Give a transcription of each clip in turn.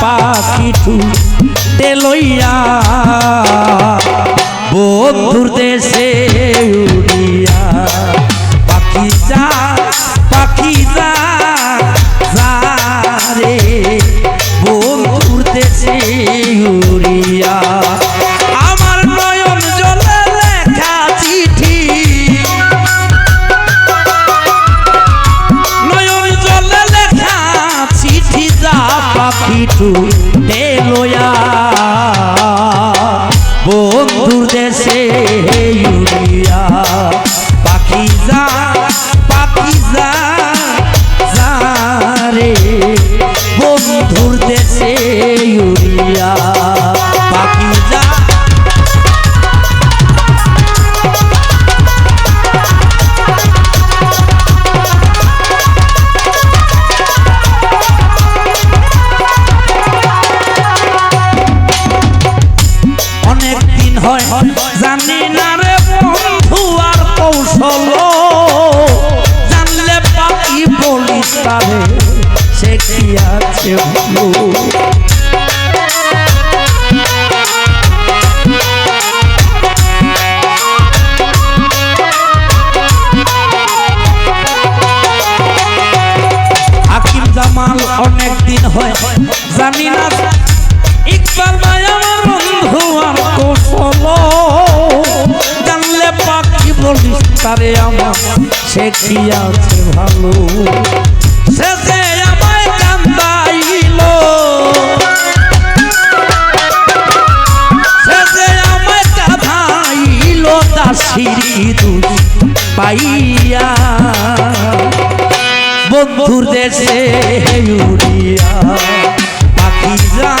পাখিটু লইয়া। বন্ধুর দেশে উড়িয়া। পাখিটু লইয়া বন্ধুর দেশে অনেক দিন হয়, জানি না রে কৌশল। জানলে পাখি বলিস সে কি আছে অনেক দিন হয়, জানি না। ইকবাল আর কৌশল জানলে পাখি বলিস, তারে আমার, সে কি আছে ভালো? সে আমায় কান্দাইল। সে আমায় কাঁদাইল পাইয়া। বন্ধুর দেশে উড়িয়া, পাখি যা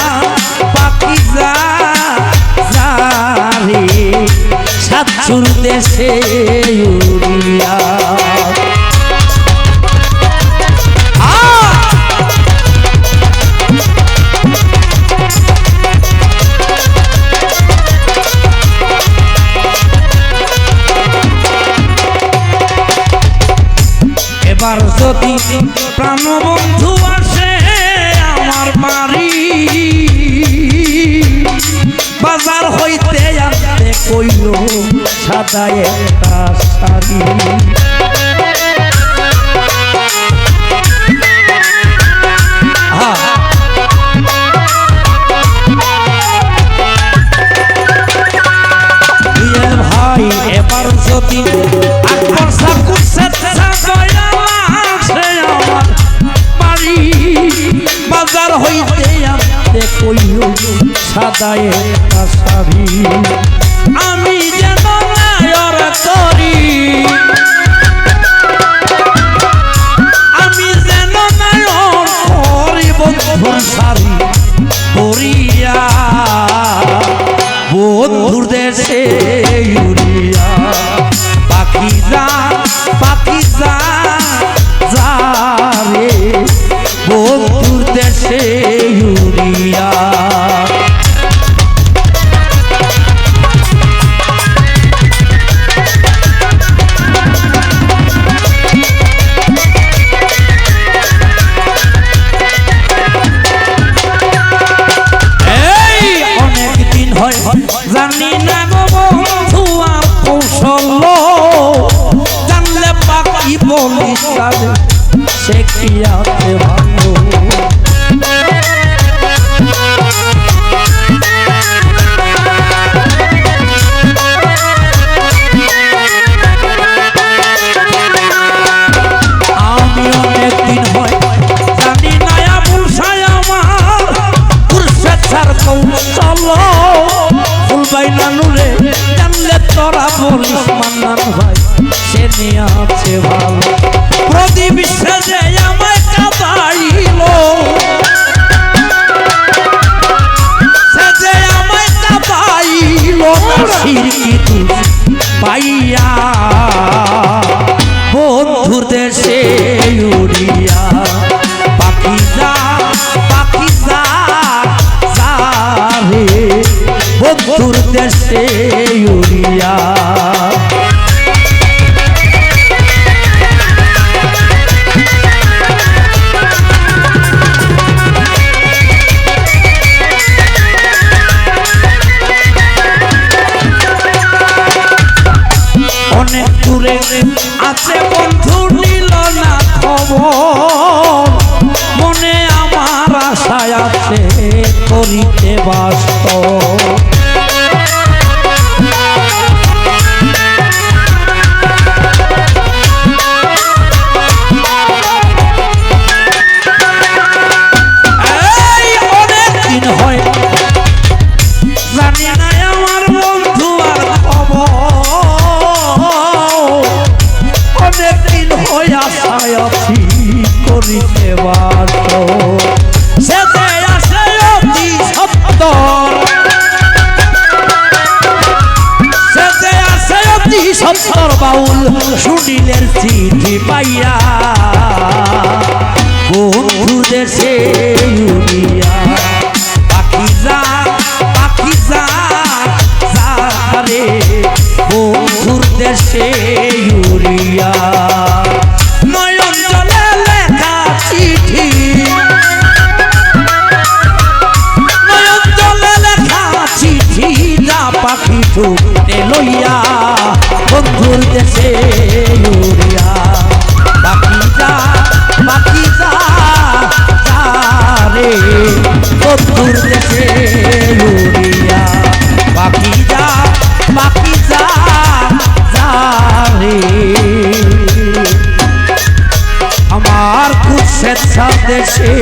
দেশে উড়িয়া। এবার যদি প্রাণবন্ধু সাদা একটা শাড়ি ভাই, এবার যদি আকবর সাকুর স্বেচ্ছা দয়ালাসে আমার বাড়ি। বাজার হইতে আনতে কইল সাদা শাড়ি দেশে সত্তর বাউল সুনীলের চিঠি পাইয়া। বন্ধু দেশে দেশে উড়িয়া পাখি যা পাখি যা রে। বন্ধুর দেশে উড়িয়া পাখি যা পাখি যা আমার খুব স্বেচ্ছা দেশে